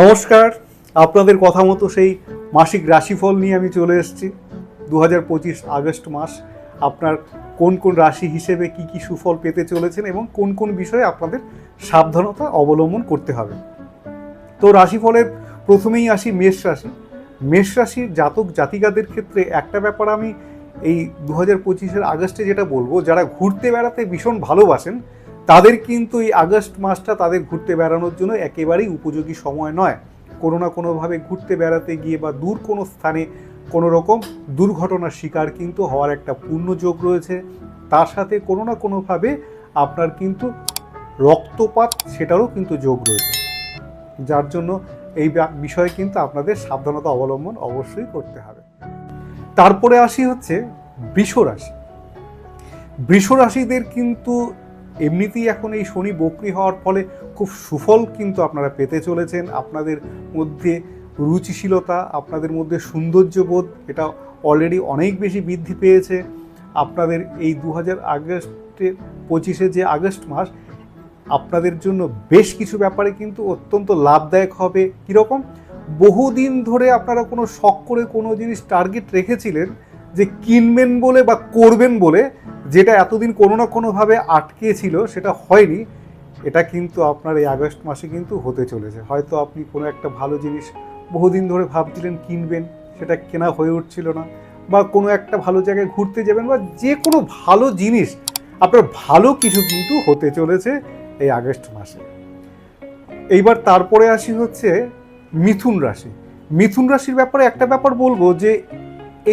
নমস্কার, আপনাদের কথা মতো সেই মাসিক রাশিফল নিয়ে আমি চলে এসেছি। দু হাজার পঁচিশ আগস্ট মাস, আপনার কোন কোন রাশি হিসেবে কি কি সুফল পেতে চলেছেন এবং কোন কোন বিষয়ে আপনাদের সাবধানতা অবলম্বন করতে হবে। তো রাশিফলের প্রথমেই আসি মেষ রাশি। মেষ রাশির জাতক জাতিকাদের ক্ষেত্রে একটা ব্যাপার আমি এই দু হাজার পঁচিশের আগস্টে যেটা বলব, যারা ঘুরতে বেড়াতে ভীষণ ভালোবাসেন তাদের কিন্তু এই আগস্ট মাসটা তাদের ঘুরতে বেড়ানোর জন্য একেবারেই উপযোগী সময় নয়। কোনো না কোনোভাবে ঘুরতে বেড়াতে গিয়ে বা দূর কোনো স্থানে কোনো রকম দুর্ঘটনার শিকার কিন্তু হওয়ার একটা পূর্ণ যোগ রয়েছে। তার সাথে কোনো না কোনোভাবে আপনার কিন্তু রক্তপাত সেটারও কিন্তু যোগ রয়েছে। যার জন্য এই বিষয়ে কিন্তু আপনাদের সাবধানতা অবলম্বন অবশ্যই করতে হবে। তারপরে আসি হচ্ছে বৃষ রাশি রাশিদের কিন্তু এমনিতেই এখন এই শনি বকরি হওয়ার ফলে খুব সুফল কিন্তু আপনারা পেতে চলেছেন। আপনাদের মধ্যে রুচিশীলতা, আপনাদের মধ্যে সৌন্দর্যবোধ, এটা অলরেডি অনেক বেশি বৃদ্ধি পেয়েছে। আপনাদের এই দু হাজার আগস্টের পঁচিশে যে আগস্ট মাস, আপনাদের জন্য বেশ কিছু ব্যাপারে কিন্তু অত্যন্ত লাভদায়ক হবে। কীরকম? বহুদিন ধরে আপনারা কোনো শখ করে কোনো জিনিস টার্গেট রেখেছিলেন যে কিনবেন বলে বা করবেন বলে যেটা এতদিন কোনো না কোনোভাবে আটকে ছিল সেটা হয়নি। এটা কিন্তু আপনার এই আগস্ট মাসে কিন্তু হতে চলেছে। হয়তো আপনি কোনো একটা ভালো জিনিস বহুদিন ধরে ভাবছিলেন কিনবেন, সেটা কেনা হয়ে উঠছিল না, বা কোনো একটা ভালো জায়গায় ঘুরতে যাবেন, বা যে কোনো ভালো জিনিস, আপনার ভালো কিছু কিন্তু হতে চলেছে এই আগস্ট মাসে। এইবার তারপরে আসি হচ্ছে মিথুন রাশি। মিথুন রাশির ব্যাপারে একটা ব্যাপার বলব যে,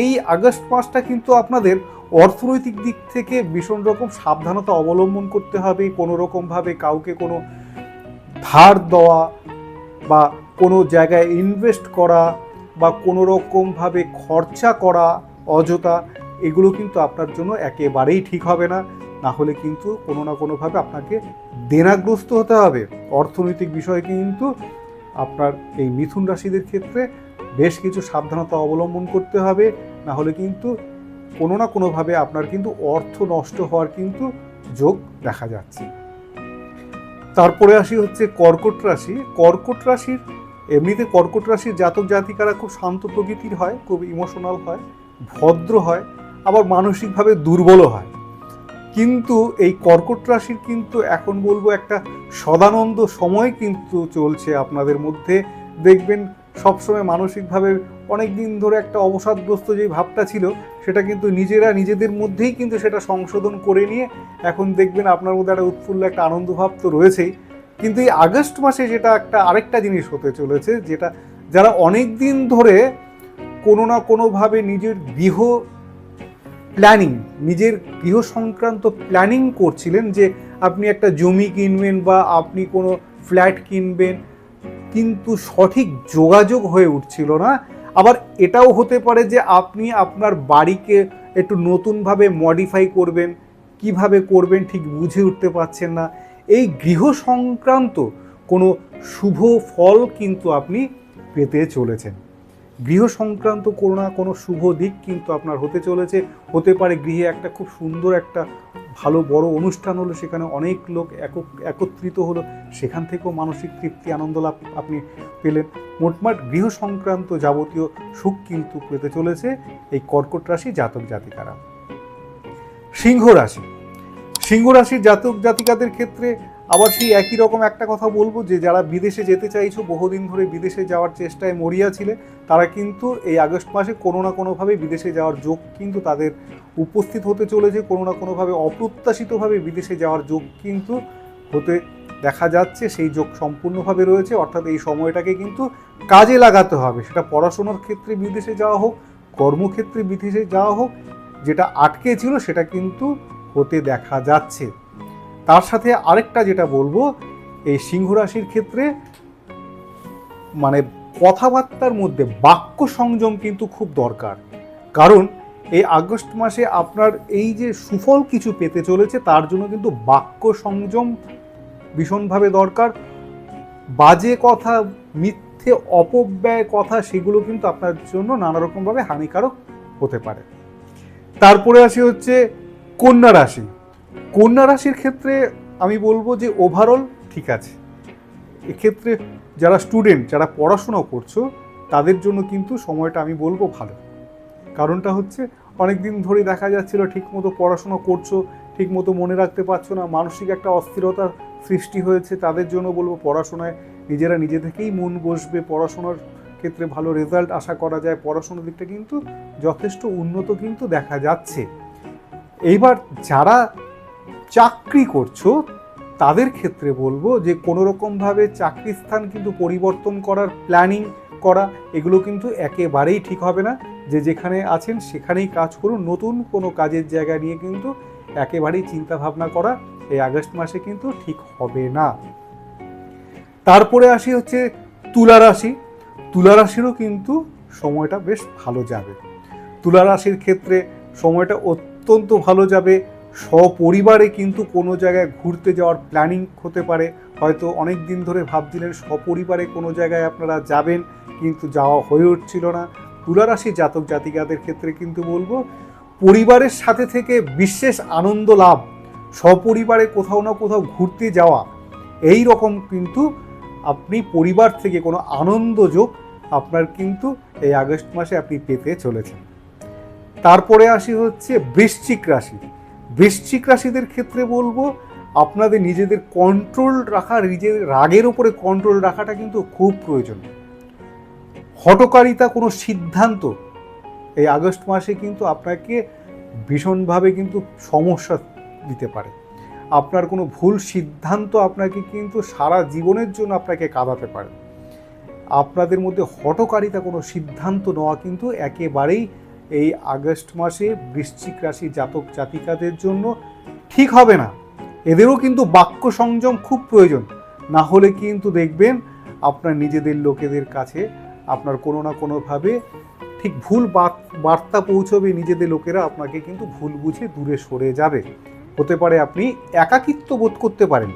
এই আগস্ট মাসটা কিন্তু আপনাদের অর্থনৈতিক দিক থেকে ভীষণ রকম সাবধানতা অবলম্বন করতে হবে, কোনো রকমভাবে কাউকে কোনো ধার দেওয়া বা কোনো জায়গায় ইনভেস্ট করা বা কোনো রকমভাবে খরচা করা অযথা, এগুলো কিন্তু আপনার জন্য একেবারেই ঠিক হবে না। না হলে কিন্তু কোনো না কোনোভাবে আপনাকে দেনাগ্রস্ত হতে হবে। অর্থনৈতিক বিষয়ে কিন্তু আপনার এই মিথুন রাশিদের ক্ষেত্রে বেশ কিছু সাবধানতা অবলম্বন করতে হবে। না হলে কিন্তু কোনো না কোনোভাবে আপনার কিন্তু অর্থ নষ্ট হওয়ার কিন্তু যোগ দেখা যাচ্ছে। তারপরে আসি হচ্ছে কর্কট রাশি। কর্কট রাশির, এমনিতে কর্কট রাশির জাতক জাতিকারা খুব শান্ত প্রকৃতির হয়, খুব ইমোশনাল হয়, ভদ্র হয়, আবার মানসিকভাবে দুর্বলও হয়। কিন্তু এই কর্কট রাশির কিন্তু এখন বলব একটা সদানন্দ সময় কিন্তু চলছে আপনাদের মধ্যে। দেখবেন সবসময় মানসিকভাবে অনেক দিন ধরে একটা অবসাদগ্রস্ত যে ভাবটা ছিল, সেটা কিন্তু নিজেরা নিজেদের মধ্যেই কিন্তু সেটা সংশোধন করে নিয়ে এখন দেখবেন আপনার মধ্যে একটা উৎফুল্ল একটা আনন্দ ভাব তো রয়েছেই। কিন্তু এই আগস্ট মাসে যেটা একটা আরেকটা জিনিস হতে চলেছে, যেটা যারা অনেক দিন ধরে কোনো না কোনোভাবে নিজের গৃহ প্ল্যানিং নিজের গৃহ সংক্রান্ত প্ল্যানিং করছিলেন যে আপনি একটা জমি কিনবেন বা আপনি কোনো ফ্ল্যাট কিনবেন কিন্তু সঠিক যোগাযোগ হয়ে উঠছিল না। আবার এটাও হতে পারে যে আপনি আপনার বাড়িকে একটু নতুনভাবে মডিফাই করবেন, কীভাবে করবেন ঠিক বুঝে উঠতে পারছেন না। এই গৃহ সংক্রান্ত কোনো শুভ ফল কিন্তু আপনি পেতে চলেছেন। গৃহ সংক্রান্ত কোনো না কোনো শুভ দিক কিন্তু আপনার হতে চলেছে। হতে পারে গৃহে একটা খুব সুন্দর একটা ভালো বড় অনুষ্ঠান হলো, সেখানে অনেক লোক একক, একত্রিত হলো, সেখান থেকেও মানসিক তৃপ্তি, আনন্দ লাভ আপনি পেলেন। মোটমাট গৃহ সংক্রান্ত যাবতীয় সুখ কিন্তু পেতে চলেছে এই কর্কট রাশি জাতক জাতিকারা। সিংহ রাশি। সিংহ রাশির জাতক জাতিকাদের ক্ষেত্রে আবার সেই একই রকম একটা কথা বলব যে, যারা বিদেশে যেতে চাইছো, বহুদিন ধরে বিদেশে যাওয়ার চেষ্টায় মরিয়া ছিলে, তারা কিন্তু এই আগস্ট মাসে কোনো না কোনোভাবে বিদেশে যাওয়ার যোগ কিন্তু তাদের উপস্থিত হতে চলেছে। কোনো না কোনোভাবে অপ্রত্যাশিতভাবে বিদেশে যাওয়ার যোগ কিন্তু হতে দেখা যাচ্ছে। সেই যোগ সম্পূর্ণভাবে রয়েছে। অর্থাৎ এই সময়টাকে কিন্তু কাজে লাগাতে হবে। সেটা পড়াশোনার ক্ষেত্রে বিদেশে যাওয়া হোক, কর্মক্ষেত্রে বিদেশে যাওয়া হোক, যেটা আটকে ছিল সেটা কিন্তু হতে দেখা যাচ্ছে। তার সাথে আরেকটা যেটা বলব, এই সিংহ রাশির ক্ষেত্রে মানে কথাবার্তার মধ্যে বাক্য সংযম কিন্তু খুব দরকার। কারণ এই আগস্ট মাসে আপনার এই যে সুফল কিছু পেতে চলেছে, তার জন্য কিন্তু বাক্য সংযম ভীষণভাবে দরকার। বাজে কথা, মিথ্যে, অপব্যয় কথা, সেগুলো কিন্তু আপনার জন্য নানা রকমভাবে হানিকারক হতে পারে। তারপরে আসি হচ্ছে কন্যা রাশি। কন্যা রাশির ক্ষেত্রে আমি বলব যে ওভারঅল ঠিক আছে। এক্ষেত্রে যারা স্টুডেন্ট যারা পড়াশোনা করছ, তাদের জন্য কিন্তু সময়টা আমি বলব ভালো। কারণটা হচ্ছে অনেক দিন ধরে দেখা যাচ্ছিল ঠিকমতো পড়াশোনা করছ, ঠিকমতো মনে রাখতে পারছ না, মানসিক একটা অস্থিরতার সৃষ্টি হয়েছে, তাদের জন্য বলব পড়াশোনায় নিজেরা নিজে থেকেই মন বসবে। পড়াশোনার ক্ষেত্রে ভালো রেজাল্ট আশা করা যায়, পড়াশোনার দিকটা কিন্তু যথেষ্ট উন্নত কিন্তু দেখা যাচ্ছে। এইবার যারা চাকরি করছ, তাদের ক্ষেত্রে বলব যে কোনো রকমভাবে চাকরির স্থান কিন্তু পরিবর্তন করার প্ল্যানিং করা, এগুলো কিন্তু একেবারেই ঠিক হবে না। যে যেখানে আছেন সেখানেই কাজ করুন। নতুন কোনো কাজের জায়গা নিয়ে কিন্তু একেবারেই চিন্তা ভাবনা করা, এই আগস্ট মাসে কিন্তু ঠিক হবে না। তারপরে আসি হচ্ছে তুলা রাশি। তুলা রাশিরও কিন্তু সময়টা বেশ ভালো যাবে। তুলা রাশির ক্ষেত্রে সময়টা অত্যন্ত ভালো যাবে। সপরিবারে কিন্তু কোনো জায়গায় ঘুরতে যাওয়ার প্ল্যানিং হতে পারে। হয়তো অনেক দিন ধরে ভাবছিলেন সপরিবারে কোনো জায়গায় আপনারা যাবেন, কিন্তু যাওয়া হয়ে উঠছিল না। তুলারাশি জাতক জাতিকাদের ক্ষেত্রে কিন্তু বলব, পরিবারের সাথে থেকে বিশেষ আনন্দ লাভ, সপরিবারে কোথাও না কোথাও ঘুরতে যাওয়া, এই রকম কিন্তু আপনি পরিবার থেকে কোনো আনন্দ যোগ আপনার কিন্তু এই আগস্ট মাসে আপনি পেতে চলেছেন। তারপরে আসি হচ্ছে বৃশ্চিক রাশি। বৃশ্চিক রাশিদের ক্ষেত্রে বলব, আপনাদের নিজেদের কন্ট্রোল রাখা, নিজের রাগের উপরে কন্ট্রোল রাখাটা কিন্তু খুব প্রয়োজন হটকারিতা কোনো সিদ্ধান্ত এই আগস্ট মাসে কিন্তু আপনাকে ভীষণভাবে কিন্তু সমস্যা দিতে পারে। আপনার কোনো ভুল সিদ্ধান্ত আপনাকে কিন্তু সারা জীবনের জন্য আপনাকে কাঁদাতে পারে। আপনাদের মধ্যে হটকারিতা কোনো সিদ্ধান্ত নেওয়া কিন্তু একেবারেই এই আগস্ট মাসে বৃশ্চিক রাশি জাতক জাতিকাদের জন্য ঠিক হবে না। এদেরও কিন্তু বাক্য সংযম খুব প্রয়োজন। না হলে কিন্তু দেখবেন আপনার নিজেদের লোকেদের কাছে আপনার কোনো না কোনোভাবে ঠিক ভুল বার্তা পৌঁছবে, নিজেদের লোকেরা আপনাকে কিন্তু ভুল বুঝে দূরে সরে যাবে। হতে পারে আপনি একাকিত্ব বোধ করতে পারেন।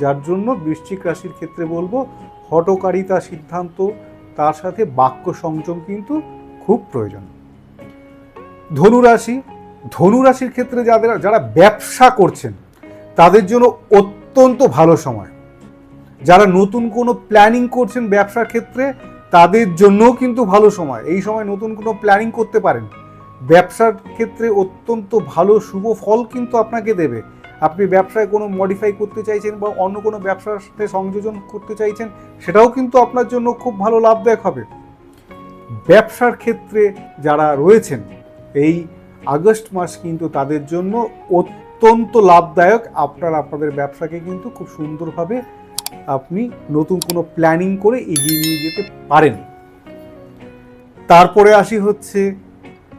যার জন্য বৃশ্চিক রাশির ক্ষেত্রে বলব হটকারিতা সিদ্ধান্ত, তার সাথে বাক্য সংযম কিন্তু খুব প্রয়োজন। ধনুরাশি ধনুরাশির ক্ষেত্রে যাদের, যারা ব্যবসা করছেন, তাদের জন্য অত্যন্ত ভালো সময়। যারা নতুন কোনো প্ল্যানিং করছেন ব্যবসার ক্ষেত্রে, তাদের জন্যও কিন্তু ভালো সময়। এই সময় নতুন কোনো প্ল্যানিং করতে পারেন। ব্যবসার ক্ষেত্রে অত্যন্ত ভালো শুভ ফল কিন্তু আপনাকে দেবে। আপনি ব্যবসায় কোনো মডিফাই করতে চাইছেন বা অন্য কোনো ব্যবসার সাথে সংযোজন করতে চাইছেন, সেটাও কিন্তু আপনার জন্য খুব ভালো লাভদায়ক হবে। ব্যবসার ক্ষেত্রে যারা রয়েছেন এই আগস্ট মাস কিন্তু তাদের জন্য অত্যন্ত লাভদায়ক। আপনারা আপনাদের ব্যবসাকে কিন্তু খুব সুন্দরভাবে আপনি নতুন কোনো প্ল্যানিং করে এগিয়ে নিয়ে যেতে পারেন। তারপরে আসি হচ্ছে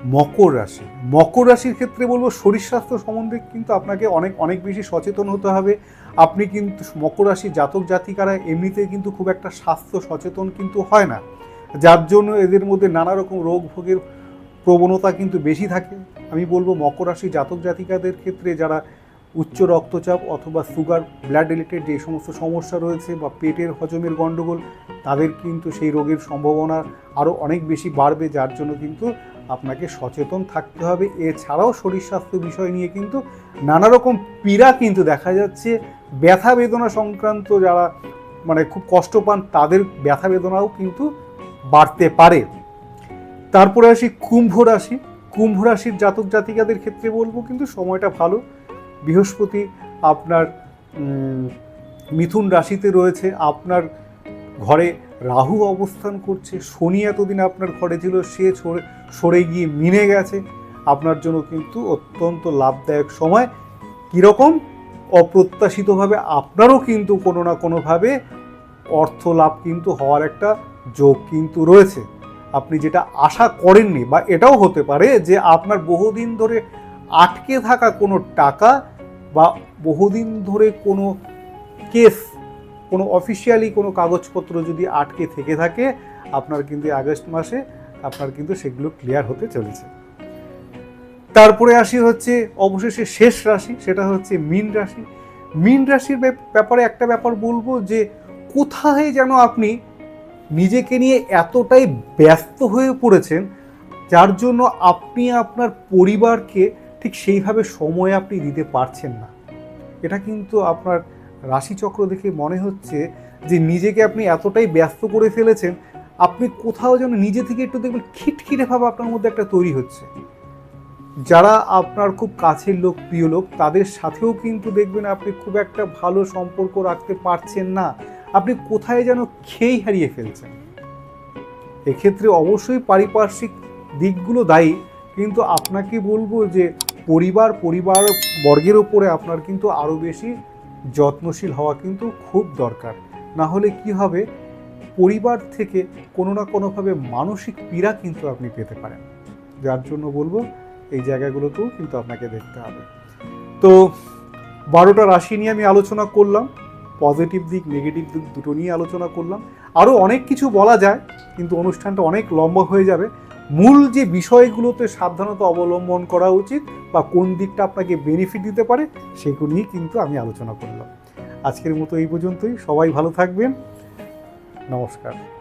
মকর রাশি। মকর রাশির ক্ষেত্রে বলব শরীর স্বাস্থ্য সম্বন্ধে কিন্তু আপনাকে অনেক অনেক বেশি সচেতন হতে হবে। আপনি কিন্তু মকর রাশি জাতক জাতিকারা এমনিতে কিন্তু খুব একটা স্বাস্থ্য সচেতন কিন্তু হয় না। যার জন্য এদের মধ্যে নানা রকম রোগ ভোগের প্রবণতা কিন্তু বেশি থাকে। আমি বলব মকর রাশি জাতক জাতিকাদের ক্ষেত্রে যারা উচ্চ রক্তচাপ অথবা সুগার ব্লাড রিলেটেড যে সমস্ত সমস্যা রয়েছে বা পেটের হজমের গণ্ডগোল তাদের কিন্তু সেই রোগের সম্ভাবনা আরও অনেক বেশি বাড়বে, যার জন্য কিন্তু আপনাকে সচেতন থাকতে হবে। এছাড়াও শরীর স্বাস্থ্য বিষয় নিয়ে কিন্তু নানা রকম পীড়া কিন্তু দেখা যাচ্ছে। ব্যথা বেদনা সংক্রান্ত যারা মানে খুব কষ্ট পান, তাদের ব্যথা বেদনাও কিন্তু বাড়তে পারে। তারপরে আসি কুম্ভ রাশি। কুম্ভ রাশির জাতক জাতিকাদের ক্ষেত্রে বলব কিন্তু সময়টা ভালো। বৃহস্পতি আপনার মিথুন রাশিতে রয়েছে। আপনার ঘরে রাহু অবস্থান করছে। শনি এতদিন আপনার ঘরে ছিল, সে সরে সরে গিয়ে মিনে গেছে। আপনার জন্য কিন্তু অত্যন্ত লাভদায়ক সময়। কীরকম? অপ্রত্যাশিতভাবে আপনারও কিন্তু কোনো না কোনোভাবে অর্থ লাভ কিন্তু হওয়ার একটা যোগ কিন্তু রয়েছে। আপনি যেটা আশা করেননি, বা এটাও হতে পারে যে আপনার বহুদিন ধরে আটকে থাকা কোনো টাকা বা বহুদিন ধরে কোনো কেস, কোনো অফিসিয়ালি কোনো কাগজপত্র যদি আটকে থেকে থাকে, আপনার কিন্তু আগস্ট মাসে আপনার কিন্তু সেগুলো ক্লিয়ার হতে চলেছে। তারপরে আসি হচ্ছে, অবশেষে শেষ রাশি, সেটা হচ্ছে মিন রাশি। মিন রাশির ব্যাপারে একটা ব্যাপার বলব যে কোথায় যেন আপনি নিজেকে নিয়ে এতটাই ব্যস্ত হয়ে পড়েছেন, যার জন্য আপনি আপনার পরিবারকে ঠিক সেইভাবে সময় আপনি দিতে পারছেন না। এটা কিন্তু আপনার রাশিচক্র দেখে মনে হচ্ছে যে নিজেকে আপনি এতটাই ব্যস্ত করে ফেলেছেন, আপনি কোথাও যেন নিজে থেকে একটু দেখবেন খিটখিটে ভাব আপনার মধ্যে একটা তৈরি হচ্ছে। যারা আপনার খুব কাছের লোক, প্রিয় লোক, তাদের সাথেও কিন্তু দেখবেন আপনি খুব একটা ভালো সম্পর্ক রাখতে পারছেন না। আপনি কোথায় যেন খেই হারিয়ে ফেলছেন। এক্ষেত্রে অবশ্যই পারিপার্শ্বিক দিকগুলো দায়ী, কিন্তু আপনাকে বলব যে পরিবার পরিবার বর্গের ওপরে আপনার কিন্তু আরও বেশি যত্নশীল হওয়া কিন্তু খুব দরকার। না হলে কি হবে? পরিবার থেকে কোনো না কোনোভাবে মানসিক পীড়া কিন্তু আপনি পেতে পারেন। যার জন্য বলব, এই জায়গাগুলোতেও কিন্তু আপনাকে দেখতে হবে। তো বারোটা রাশি নিয়ে আমি আলোচনা করলাম। পজিটিভ দিক, নেগেটিভ দিক দুটো নিয়ে আলোচনা করলাম। আরও অনেক কিছু বলা যায়, কিন্তু অনুষ্ঠানটা অনেক লম্বা হয়ে যাবে। মূল যে বিষয়গুলোতে সাবধানতা অবলম্বন করা উচিত বা কোন দিকটা আপনাকে বেনিফিট দিতে পারে, সেগুলো নিয়ে কিন্তু আমি আলোচনা করলাম। আজকের মতো এই পর্যন্তই। সবাই ভালো থাকবেন। নমস্কার।